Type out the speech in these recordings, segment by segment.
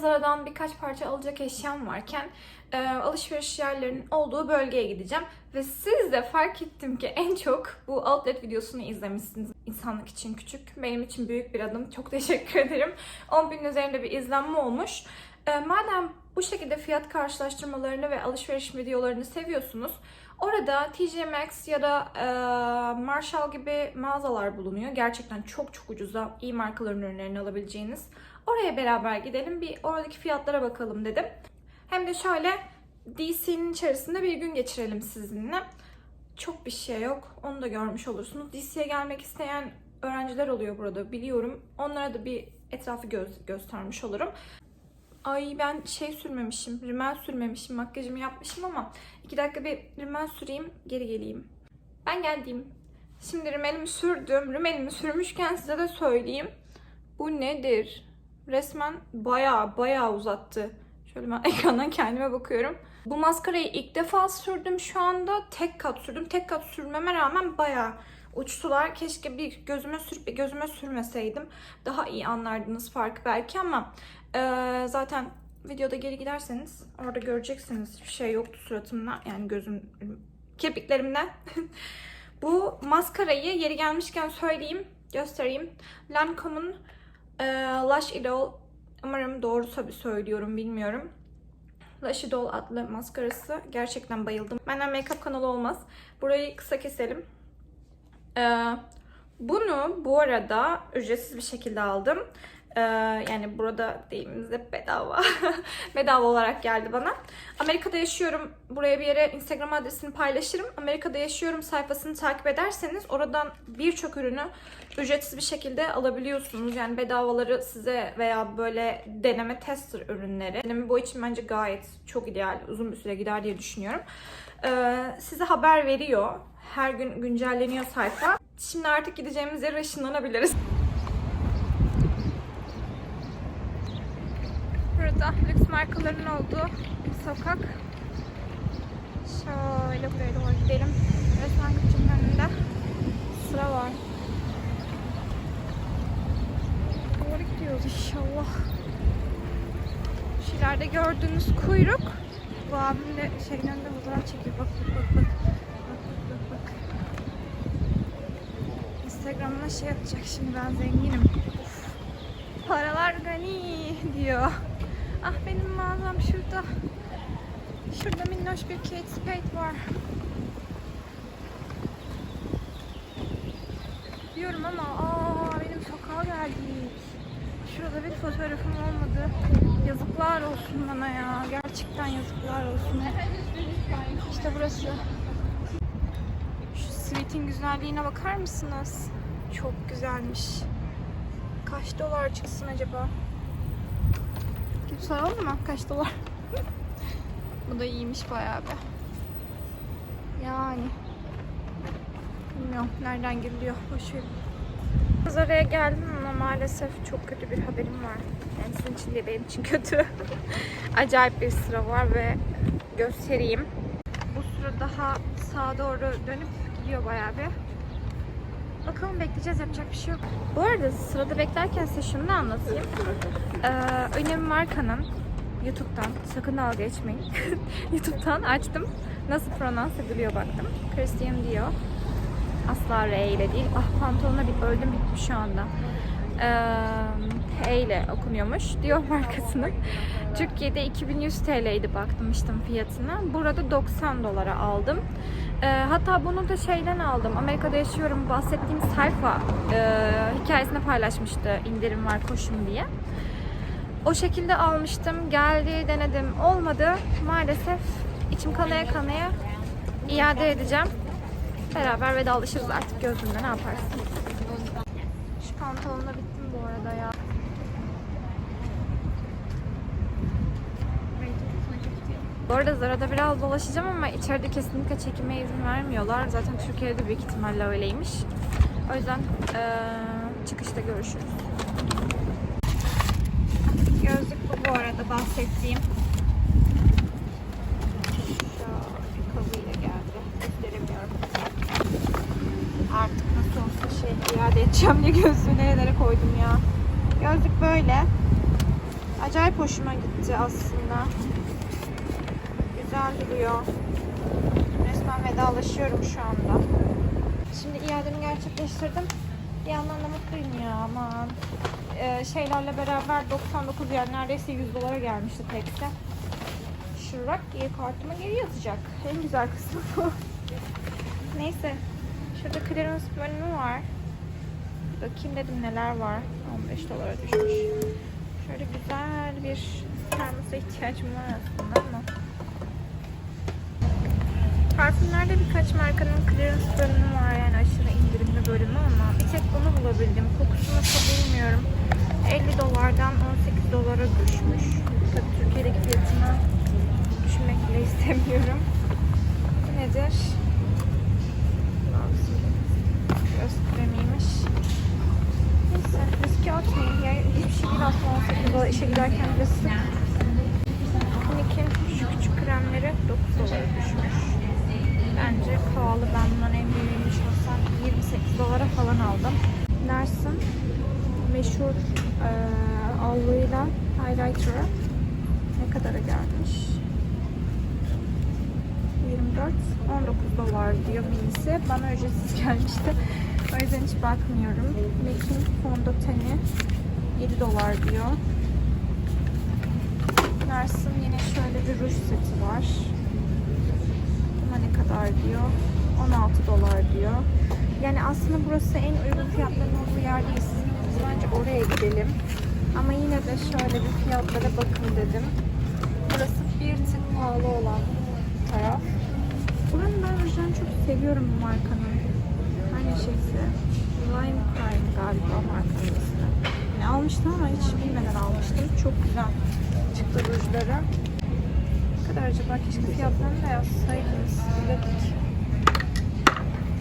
Zara'dan birkaç parça alacak eşyam varken e, alışveriş yerlerinin olduğu bölgeye gideceğim. Ve siz de fark ettim ki en çok bu outlet videosunu izlemişsiniz. İnsanlık için küçük, benim için büyük bir adım. Çok teşekkür ederim. 10 bin üzerinde bir izlenme olmuş. E, madem bu şekilde fiyat karşılaştırmalarını ve alışveriş videolarını seviyorsunuz, orada TJ Maxx ya da e, Marshall gibi mağazalar bulunuyor. Gerçekten çok çok ucuza iyi markaların ürünlerini alabileceğiniz. Oraya beraber gidelim, bir oradaki fiyatlara bakalım dedim. Hem de şöyle DC'nin içerisinde bir gün geçirelim sizinle. Çok bir şey yok. Onu da görmüş olursunuz. DC'ye gelmek isteyen öğrenciler oluyor burada biliyorum. Onlara da bir etrafı göz, göstermiş olurum. Ay ben şey sürmemişim, rimel sürmemişim, makyajımı yapmışım ama iki dakika bir rimel süreyim, geri geleyim. Ben geldim. Şimdi rimelimi sürdüm. Rimelimi sürmüşken size de söyleyeyim. Bu nedir? Resmen bayağı bayağı uzattı. Şöyle ben ekrandan kendime bakıyorum. Bu maskarayı ilk defa sürdüm şu anda. Tek kat sürdüm. Tek kat sürmeme rağmen bayağı uçtular. Keşke bir gözüme sürüp bir gözüme sürmeseydim. Daha iyi anlardınız farkı belki ama ee, zaten videoda geri giderseniz orada göreceksiniz. Bir şey yoktu suratımda. Yani gözüm, kirpiklerimden. Bu maskarayı yeri gelmişken söyleyeyim, göstereyim. Lancome'un e, Lash Idol Umarım doğru tabii söylüyorum bilmiyorum. Lash Idol adlı maskarası. Gerçekten bayıldım. Benden make-up kanalı olmaz. Burayı kısa keselim. Ee, bunu bu arada ücretsiz bir şekilde aldım. Ee, yani burada deyimimizde bedava. bedava olarak geldi bana. Amerika'da yaşıyorum. Buraya bir yere Instagram adresini paylaşırım. Amerika'da yaşıyorum sayfasını takip ederseniz oradan birçok ürünü ücretsiz bir şekilde alabiliyorsunuz. Yani bedavaları size veya böyle deneme tester ürünleri. Deneme bu için bence gayet çok ideal. Uzun bir süre gider diye düşünüyorum. Ee, size haber veriyor. Her gün güncelleniyor sayfa. Şimdi artık gideceğimiz yere ışınlanabiliriz. Burada lüks markaların olduğu bir sokak. Şöyle buraya doğru gidelim. Resmen küçüğün önünde sıra var. Doğru gidiyoruz inşallah. Şu ileride gördüğünüz kuyruk. Bu abim de şeyin önünde fotoğraf çekiyor. Bak bak bak bak. Bak bak. Instagram'ına şey atacak şimdi ben zenginim. Paralar gani diyor. Ah benim mağazam şurada. Şurada minnoş bir Kate Spade var. Diyorum ama aa benim sokağa geldik. Şurada bir fotoğrafım olmadı. Yazıklar olsun bana ya. Gerçekten yazıklar olsun. İşte burası. Şu sweet'in güzelliğine bakar mısınız? Çok güzelmiş. Kaç dolar çıksın acaba? Gidip soralım mı? Kaç dolar? Bu da iyiymiş bayağı bir. Yani. Bilmiyorum nereden giriliyor. Boşver. Pazaraya geldim ama maalesef çok kötü bir haberim var. Yani sizin için değil benim için kötü. Acayip bir sıra var ve göstereyim. Bu sıra daha sağa doğru dönüp gidiyor bayağı bir. Bakalım bekleyeceğiz yapacak bir şey yok. Bu arada sırada beklerken size şunu da anlatayım. Ee, önemli markanın YouTube'dan sakın dalga geçmeyin. YouTube'dan açtım. Nasıl pronans ediliyor baktım. Christian diyor. Asla R ile değil. Ah pantolona bir öldüm bitmiş şu anda. Ee, E ile okunuyormuş. Diyor markasının. Türkiye'de 2100 TL'ydi bakmıştım fiyatına. Burada 90 dolara aldım. Ee, hatta bunu da şeyden aldım. Amerika'da yaşıyorum bahsettiğim sayfa e, hikayesinde paylaşmıştı indirim var koşun diye. O şekilde almıştım. Geldi denedim. Olmadı. Maalesef içim kanaya kanaya iade edeceğim. Beraber vedalaşırız artık gözümde ne yaparsın. Şu pantolonla bittim bu arada ya. Bu arada Zara'da biraz dolaşacağım ama içeride kesinlikle çekime izin vermiyorlar. Zaten Türkiye'de büyük ihtimalle öyleymiş. O yüzden eee, çıkışta görüşürüz. Gözlük bu bu arada bahsettiğim. Artık nasıl olsa şey edeceğim diye gözlüğü nerelere koydum ya. Gözlük böyle. Acayip hoşuma gitti aslında. Güzel duruyor. Resmen vedalaşıyorum şu anda. Şimdi iademi gerçekleştirdim. Bir yandan da mutluyum ya aman. Ee, şeylerle beraber 99 yani neredeyse 100 dolara gelmişti tekte. Şurak geri kartıma geri yatacak. En güzel kısmı bu. Neyse. Şurada clearance bölümü var. Bakayım dedim neler var. 15 dolara düşmüş. Şöyle güzel bir termosa ihtiyacım var aslında ama. Parfümlerde birkaç markanın clearance bölümü var yani aşırı indirimli bölümü ama bir tek bunu bulabildim. Kokusunu çok bilmiyorum. 50 dolardan 18 dolara düşmüş. Tabii Türkiye'deki fiyatını düşünmek bile istemiyorum. Bu nedir? Göz kremiymiş. Neyse riske atmayayım. Yani hiçbir şey değil aslında 18 dolar işe giderken bile sık. Nick'in şu küçük kremleri 9 dolara düşmüş. Bence pahalı. Ben bundan en büyüğünü şahsen 28 dolara falan aldım. Nars'ın meşhur eee allığı highlighter'ı ne kadara gelmiş? 24 19 dolar diyor minisi. Bana ücretsiz gelmişti. O yüzden hiç bakmıyorum. MAC'in fondöteni 7 dolar diyor. Nars'ın yine şöyle bir ruj seti var. Buna ne kadar diyor? 16 dolar diyor. Yani aslında burası en uygun fiyatların olduğu yer değil. Biz bence oraya gidelim. Ama yine de şöyle bir fiyatlara bakın dedim. Burası bir tık pahalı olan taraf. Buranın ben rujlarını çok seviyorum bu markanın. Aynı şeysi. Lime Crime galiba markanın ismi. Yani almıştım ama hiç bilmeden almıştım. Çok güzel çıktı rujları. Ne kadar acaba? Keşke fiyatlarını da yazsaydınız. Biledik.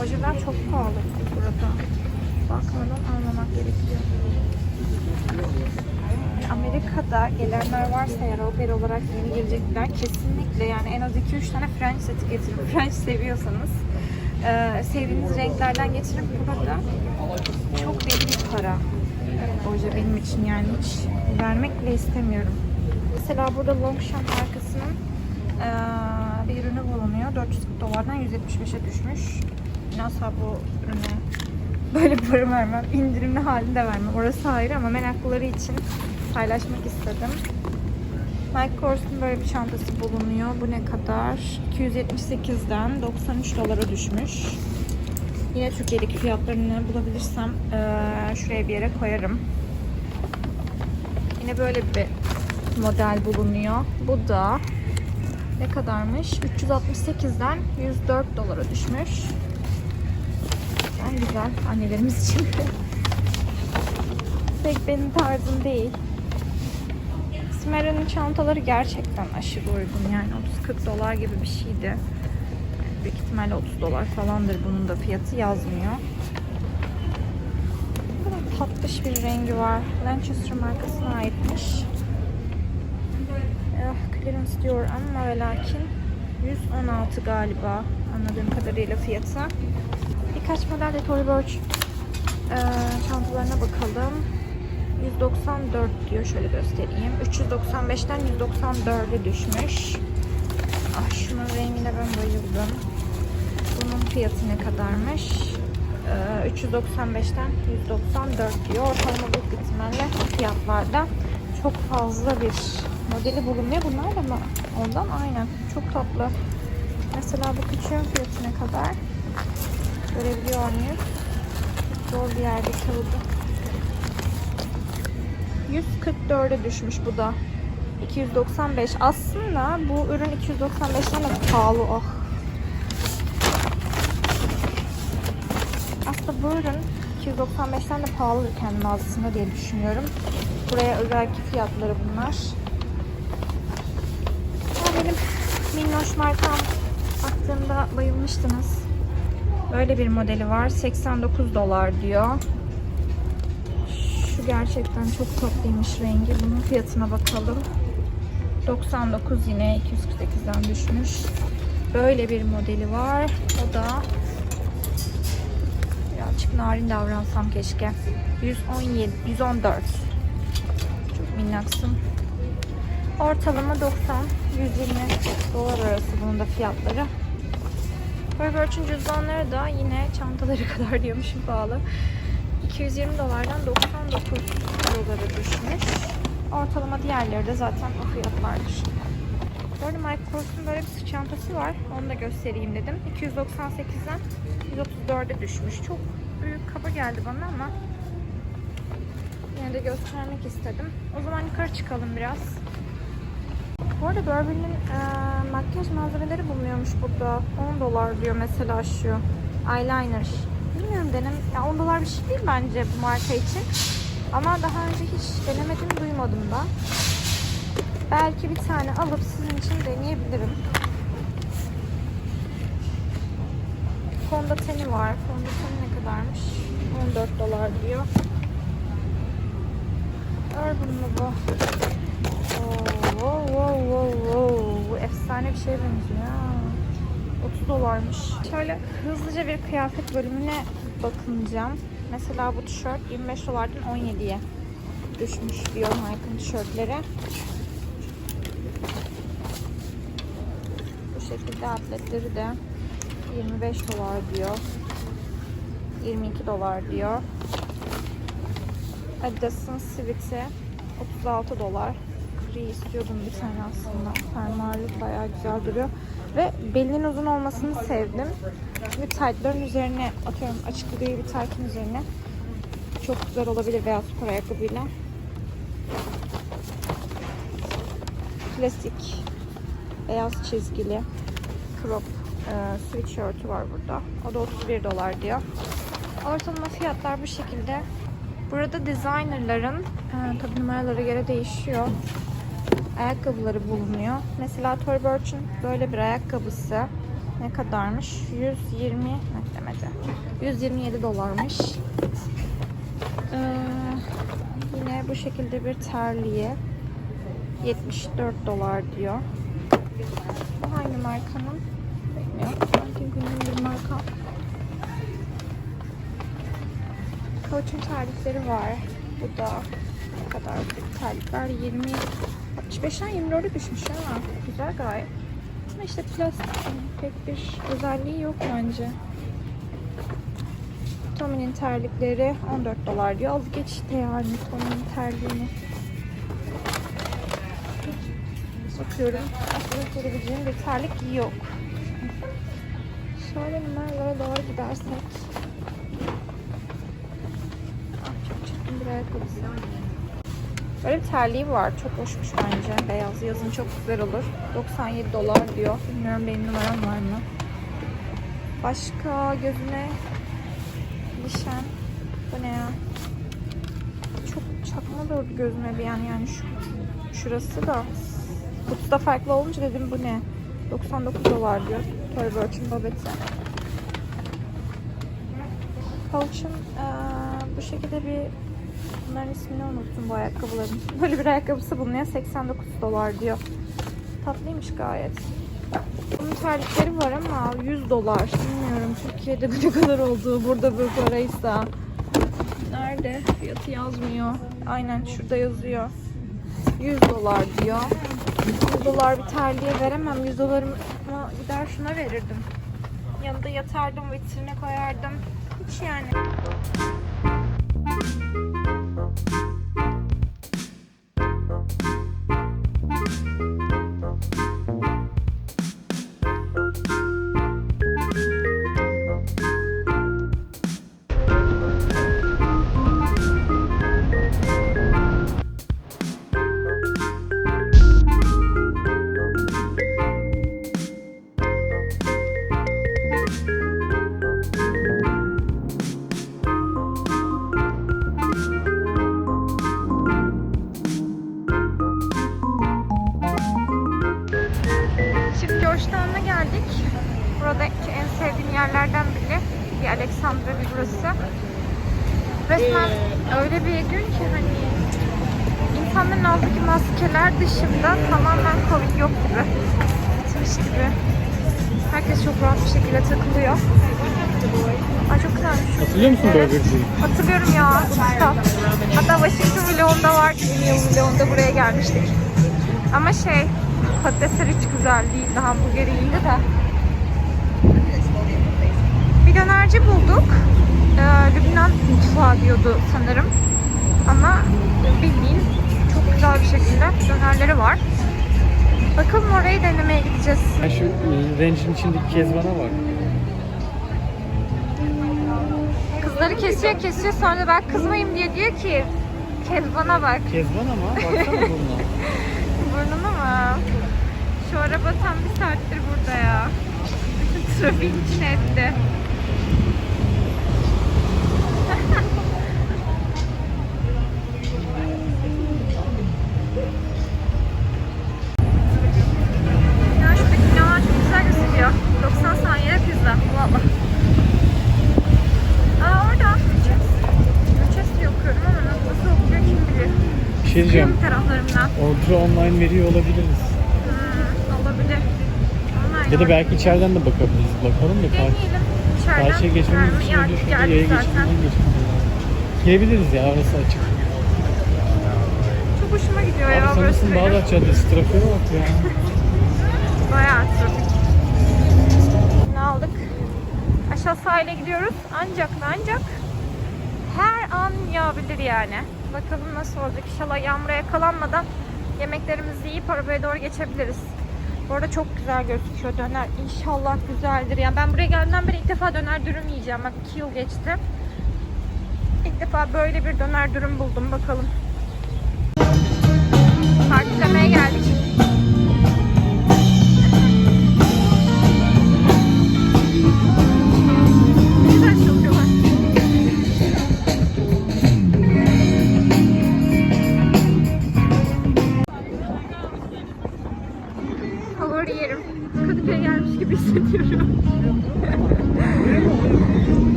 Ojeler çok pahalı burada. Bakmadan almamak gerekiyor. Amerika'da gelenler varsa eğer au olarak yeni gelecekler kesinlikle yani en az 2-3 tane French seti getirin. French seviyorsanız e, sevdiğiniz renklerden getirip burada çok deli bir para oje benim için yani hiç vermek bile istemiyorum. Mesela burada Longchamp markasının e, bir ürünü bulunuyor. 440 dolardan 175'e düşmüş. Nasıl bu ürüne böyle para vermem. indirimli halinde vermem. Orası ayrı ama meraklıları için paylaşmak istedim. Mike Kors'un böyle bir çantası bulunuyor. Bu ne kadar? 278'den 93 dolara düşmüş. Yine Türkiye'deki fiyatlarını bulabilirsem eee, şuraya bir yere koyarım. Yine böyle bir model bulunuyor. Bu da ne kadarmış? 368'den 104 dolara düşmüş. En güzel annelerimiz için. Pek benim tarzım değil. Smera'nın çantaları gerçekten aşırı uygun yani 30-40 dolar gibi bir şeydi. Yani büyük ihtimalle 30 dolar falandır bunun da fiyatı yazmıyor. Ne kadar tatlış bir rengi var. Lancaster markasına aitmiş. Eh, clearance diyor ama ve lakin 116 galiba anladığım kadarıyla fiyatı. Birkaç model de Tory Burch eee, çantalarına bakalım. 194 diyor şöyle göstereyim. 395'ten 194'e düşmüş. Ah şunun rengine ben bayıldım. Bunun fiyatı ne kadarmış? Ee, 395'ten 194 diyor. Ortalama büyük ihtimalle fiyatlarda çok fazla bir modeli bulunmuyor. Bunlar da mı? Ondan aynen. Çok tatlı. Mesela bu küçüğün fiyatı ne kadar? Görebiliyor muyuz? Zor bir yerde kaldı. 144'e düşmüş bu da. 295. Aslında bu ürün 295'ten de pahalı. Oh. Aslında bu ürün 295'ten de pahalı kendi mağazasında diye düşünüyorum. Buraya özelki fiyatları bunlar. Ya benim minnoş markam baktığımda bayılmıştınız. Böyle bir modeli var. 89 dolar diyor. Şu gerçekten çok tatlıymış rengi. Bunun fiyatına bakalım. 99 yine 248'den düşmüş. Böyle bir modeli var. O da birazcık narin davransam keşke. 117, 114. Çok minnaksın. Ortalama 90 120 dolar arası bunun da fiyatları. Burberry'in cüzdanları da yine çantaları kadar diyormuşum pahalı. 220 dolardan 99 dolara düşmüş. Ortalama diğerleri de zaten o fiyatlardır. Bu arada Mike Kors'un böyle bir sırt çantası var. Onu da göstereyim dedim. 298'den 134'e düşmüş. Çok büyük kaba geldi bana ama yine de göstermek istedim. O zaman yukarı çıkalım biraz. Bu arada Burberry'nin e, makyaj malzemeleri bulunuyormuş burada. 10 dolar diyor mesela şu. Eyeliner. Bilmiyorum denem. Ya 10 dolar bir şey değil bence bu marka için. Ama daha önce hiç denemedim, duymadım da. Belki bir tane alıp sizin için deneyebilirim. Fondöteni var. Fondöteni ne kadarmış? 14 dolar diyor. Urban mı bu? Oo, wow, wow, wow, wow. Bu efsane bir şeye benziyor. Ha. 30 dolarmış. Şöyle hızlıca bir kıyafet bölümüne bakınacağım. Mesela bu tişört 25 dolardan 17'ye düşmüş diyor Nike'ın tişörtleri. Bu şekilde atletleri de 25 dolar diyor. 22 dolar diyor. Adidas'ın Sweet'i 36 dolar. Gri istiyordum bir tane aslında. Fermuarlı bayağı güzel duruyor. Ve belinin uzun olmasını sevdim. Çünkü tight'ların üzerine atıyorum açık gri bir tight'ın üzerine çok güzel olabilir beyaz spor ayakkabıyla. Klasik beyaz çizgili crop e, sweatshirt'ü var burada. O da 31 dolar diyor. Ortalama fiyatlar bu şekilde. Burada designerların e, tabi numaralara göre değişiyor. Ayakkabıları bulunuyor. Mesela Tory Burch'un böyle bir ayakkabısı ne kadarmış? 120 ne demedi. 127 dolarmış. Ee, yine bu şekilde bir terliğe 74 dolar diyor. Bu hangi markanın? Bilmiyorum. Sanki bildiğim bir marka. Coach'un terlikleri var. Bu da ne kadar terlikler 20 65'ten 24'e düşmüş ama güzel gayet. Ama işte plastik pek bir özelliği yok bence. Tommy'nin terlikleri 14 dolar diyor. Az geç işte yani Tommy'nin terliğini. Bakıyorum. Aslında görebileceğim bir terlik yok. Şöyle numaralara doğru gidersek. Ah, çok çirkin bir ayakkabısı. Böyle bir terliği var. Çok hoşmuş bence. Beyaz yazın çok güzel olur. 97 dolar diyor. Bilmiyorum benim numaram var mı? Başka gözüne ilişen. Bu ne ya? Çok çakma durdu gözüme bir an yani şu şurası da. Kutusu da farklı olunca dedim bu ne? 99 dolar diyor. Tory Burch'un babeti. Coach'un eee, bu şekilde bir Bunların ismini unuttum bu ayakkabıların. Böyle bir ayakkabısı bulunuyor. 89 dolar diyor. Tatlıymış gayet. Bunun terlikleri var ama 100 dolar. Bilmiyorum Türkiye'de ne kadar olduğu. Burada bu paraysa. Nerede? Fiyatı yazmıyor. Aynen şurada yazıyor. 100 dolar diyor. 100 dolar bir terliğe veremem. 100 dolarımı gider şuna verirdim. Yanında yatardım, vitrine koyardım. Hiç yani. Dışında tamamen Covid yok gibi. Bitmiş gibi. Herkes çok rahat bir şekilde takılıyor. Ay çok güzelmiş. Hatırlıyor musun Evet. Burgerci'yi? Hatırlıyorum ya. Usta. Hatta Washington vlogunda var. Yeni yıl vlogunda buraya gelmiştik. Ama şey patatesler hiç güzel değildi. Hamburgeri iyiydi de. Bir dönerci bulduk. Ee, Lübnan mutfağı diyordu sanırım. Ama bildiğin güzel bir şekilde dönerleri var. Bakalım orayı denemeye gideceğiz. Ya şu e, rencin içindeki kezbana bak. Kızları kesiyor kesiyor sonra ben kızmayayım diye diyor ki Kezban'a bak. Kezban ama baksana burnuna. Burnunu mu? Şu araba tam bir saattir burada ya. Bütün trafiğin içine etti. ya şuradaki binalar çok güzel gözüküyor. 90 saniyede pizza. Valla. Aa orada. Üç diye okuyorum ama nasıl okuyor kim bilir. Bir şey diyeceğim. Kıyım taraflarımdan. Order online veriyor olabiliriz. Hmm, olabilir. Online Ya da belki içeriden de bakabiliriz. Bakalım da kar Deneyelim. İçeriden karşıya geçmemiz için geldik yaya geçmemiz lazım. Girebiliriz ya orası açık. Çok hoşuma gidiyor Abi ya burası benim. Bağdat Caddesi trafiğe bak ya. Bayağı trafik. Ne aldık? Aşağı sahile gidiyoruz. Ancak ancak her an yağabilir yani. Bakalım nasıl olacak. İnşallah yağmura yakalanmadan yemeklerimizi yiyip arabaya doğru geçebiliriz. Bu arada çok güzel gözüküyor döner. İnşallah güzeldir. Yani ben buraya geldiğimden beri ilk defa döner dürüm yiyeceğim. Bak 2 yıl geçti. İlk defa böyle bir döner dürüm buldum. Bakalım. Partilemeye geldik.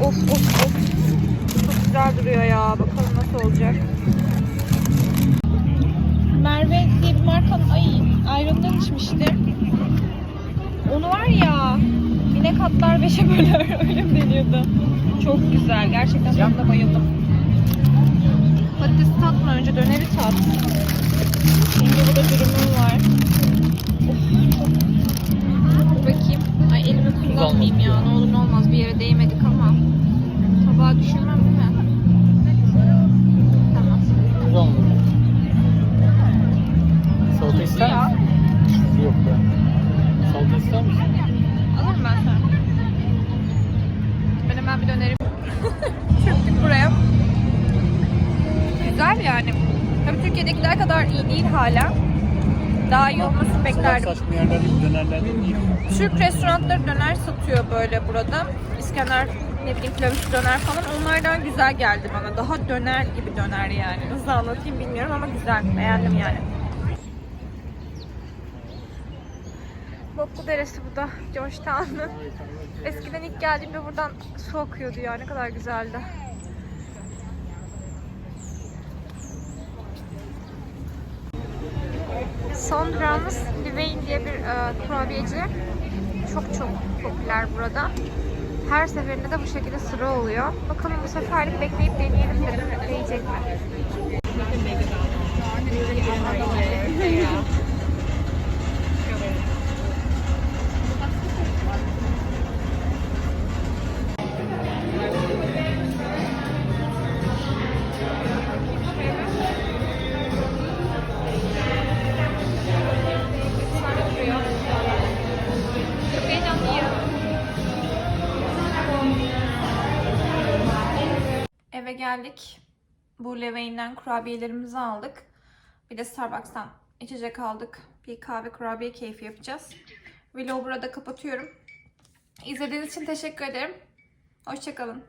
Of of of. Çok güzel duruyor ya. Bakalım nasıl olacak. Merve diye bir markanın ay ayrımdan içmiştim. Onu var ya yine katlar beşe böler öyle mi deniyordu? Çok güzel. Gerçekten de bayıldım. Patatesi tatma önce döneri tat. Şimdi burada dürümüm var. Elimi kullanmayayım ya. Ne olur ne olmaz bir yere değmedik ama. Tabağa düşürmem değil mi? Tamam. Salata ister Ya. misin? Yok be. Salata ister misin? Alırım ben sana. Ben hemen bir dönerim. Çöktük buraya. Güzel yani. Tabii Türkiye'dekiler kadar iyi değil hala. Daha iyi olmasını beklerdim. saçma yerler değil, dönerler değil. Türk restoranları döner satıyor böyle burada. İskender, ne bileyim pilav döner falan. Onlardan güzel geldi bana. Daha döner gibi döner yani. Nasıl anlatayım bilmiyorum ama güzel. Beğendim yani. Boklu Deresi bu da. Georgetown'ın. Eskiden ilk geldiğimde buradan su akıyordu ya. Ne kadar güzeldi. Son durağımız Livain diye bir e, kurabiyeci. Çok çok popüler burada. Her seferinde de bu şekilde sıra oluyor. Bakalım bu seferlik bekleyip deneyelim dedim. Bekleyecek mi? geldik. Bu Levain'den kurabiyelerimizi aldık. Bir de Starbucks'tan içecek aldık. Bir kahve kurabiye keyfi yapacağız. Vlogu burada kapatıyorum. İzlediğiniz için teşekkür ederim. Hoşçakalın.